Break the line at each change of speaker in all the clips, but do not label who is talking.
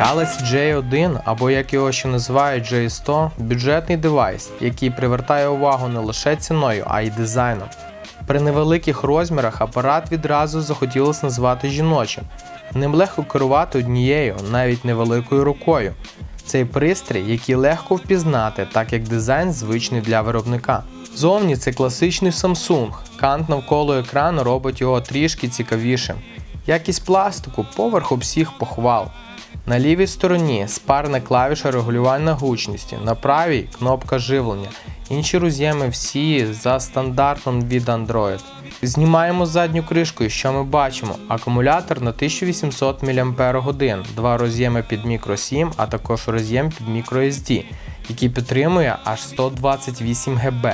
Galaxy J1 або як його ще називають J100 бюджетний девайс, який привертає увагу не лише ціною, а й дизайном. При невеликих розмірах апарат відразу захотілося назвати жіночим. Ним легко керувати однією, навіть невеликою рукою. Цей пристрій, який легко впізнати, так як дизайн звичний для виробника. Зовні це класичний Samsung. Кант навколо екрану робить його трішки цікавішим. Якість пластику поверх всіх похвал. На лівій стороні спарна клавіша регулювання гучності, на правій кнопка живлення. Інші роз'єми всі за стандартом від Android. Знімаємо задню кришку і що ми бачимо? Акумулятор на 1800 мАч, два роз'єми під microSIM, а також роз'єм під microSD, який підтримує аж 128 ГБ.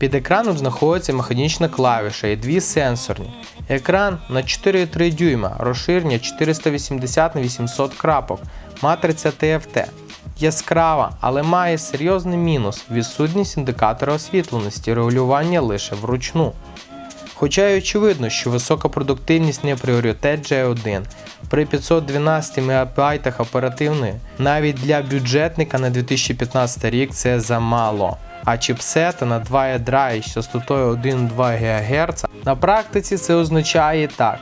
Під екраном знаходиться механічна клавіша і дві сенсорні. Екран на 4,3 дюйма, розширення 480 на 800 крапок, матриця TFT. Яскрава, але має серйозний мінус відсутність індикатора освітленості, регулювання лише вручну. Хоча й очевидно, що висока продуктивність не пріоритет J1. При 512 МБ оперативної навіть для бюджетника на 2015 рік це замало. А чіпсети на 2 ядра із частотою 1,2 ГГц на практиці це означає так: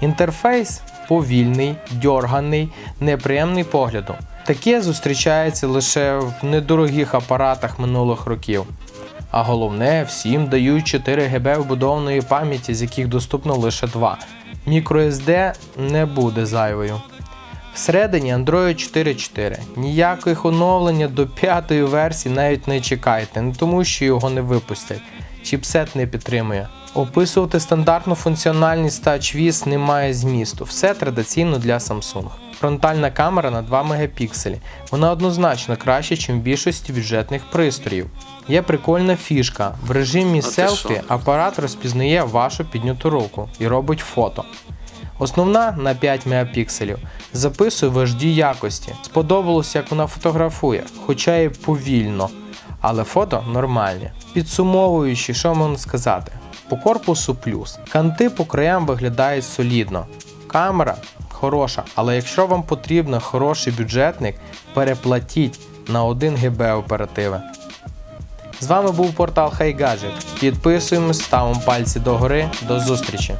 інтерфейс повільний, дьорганий, неприємний погляду. Таке зустрічається лише в недорогих апаратах минулих років. А головне, всім дають 4 ГБ вбудованої пам'яті, з яких доступно лише 2. MicroSD не буде зайвою. Всередині Android 4.4. Ніяких оновлення до п'ятої версії навіть не чекайте, не тому що його не випустять. Чіпсет не підтримує. Описувати стандартну функціональність TouchWiz немає змісту, все традиційно для Samsung. Фронтальна камера на 2 мегапікселі. Вона однозначно краще, ніж в більшості бюджетних пристроїв. Є прикольна фішка. В режимі селфі апарат розпізнає вашу підняту руку і робить фото. Основна на 5 мегапікселів записує в HD якості. Сподобалось, як вона фотографує, хоча і повільно, але фото нормальні. Підсумовуючи, що можна сказати? По корпусу плюс. Канти по краям виглядають солідно. Камера хороша, але якщо вам потрібен хороший бюджетник, переплатіть на 1 ГБ оперативи. З вами був портал HiGadget. Підписуємось, ставимо пальці догори. До зустрічі!